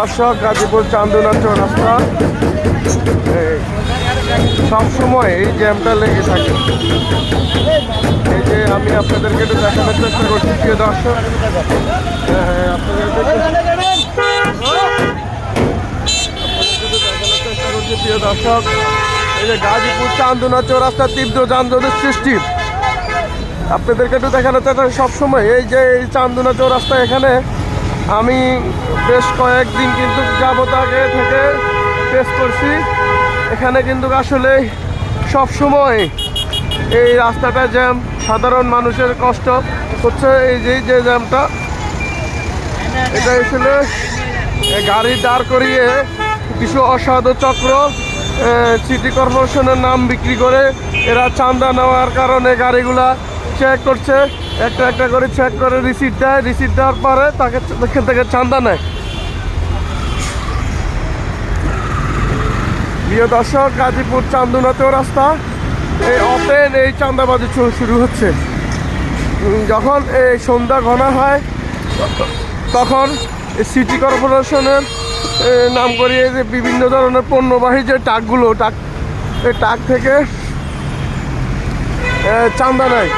দর্শক গাজীপুর চান্দুনা চৌরাস্তা সবসময় এই জ্যামটা লেগে থাকে। এই যে আমি আপনাদেরকে একটু দেখানোর চেষ্টা করছি প্রিয় দর্শক। হ্যাঁ, হ্যাঁ, দেখানোর প্রিয় দর্শক। এই যে গাজীপুর চান্দুনা চৌরাস্তা তীব্র যানজটের সৃষ্টি। আপনাদেরকে একটু দেখানো চেষ্টা সবসময় এই যে এই চান্দুনা চৌরাস্তা এখানে আমি বেশ কয়েকদিন কিন্তু যাবত আগে থেকে টেস্ট করছি। এখানে কিন্তু আসলে সব সময় এই রাস্তাটা জ্যাম, সাধারণ মানুষের কষ্ট। হচ্ছে এই যে যে জ্যামটা, এটা আসলে গাড়ি দাঁড় করিয়ে কিছু অসাধু চক্র সিটি কর্পোরেশনের নাম বিক্রি করে এরা চান্দা নেওয়ার কারণে গাড়িগুলা চেক করছে। একটা একটা করে চেক করে রিসিট দেয় রিসিট দেওয়ার পরে তাকে এখান থেকে চান্দা নেয়। প্রিয় দর্শক, গাজীপুর চান্দুনা রাস্তা। এই অপেন এই চান্দাবাজি শুরু হচ্ছে। যখন এই সন্ধ্যা ঘনা হয়, তখন সিটি কর্পোরেশনের নাম করিয়ে যে বিভিন্ন ধরনের পণ্যবাহী যে ট্রাকগুলো, ট্রাক এই ট্রাক থেকে চান্দা নেয়।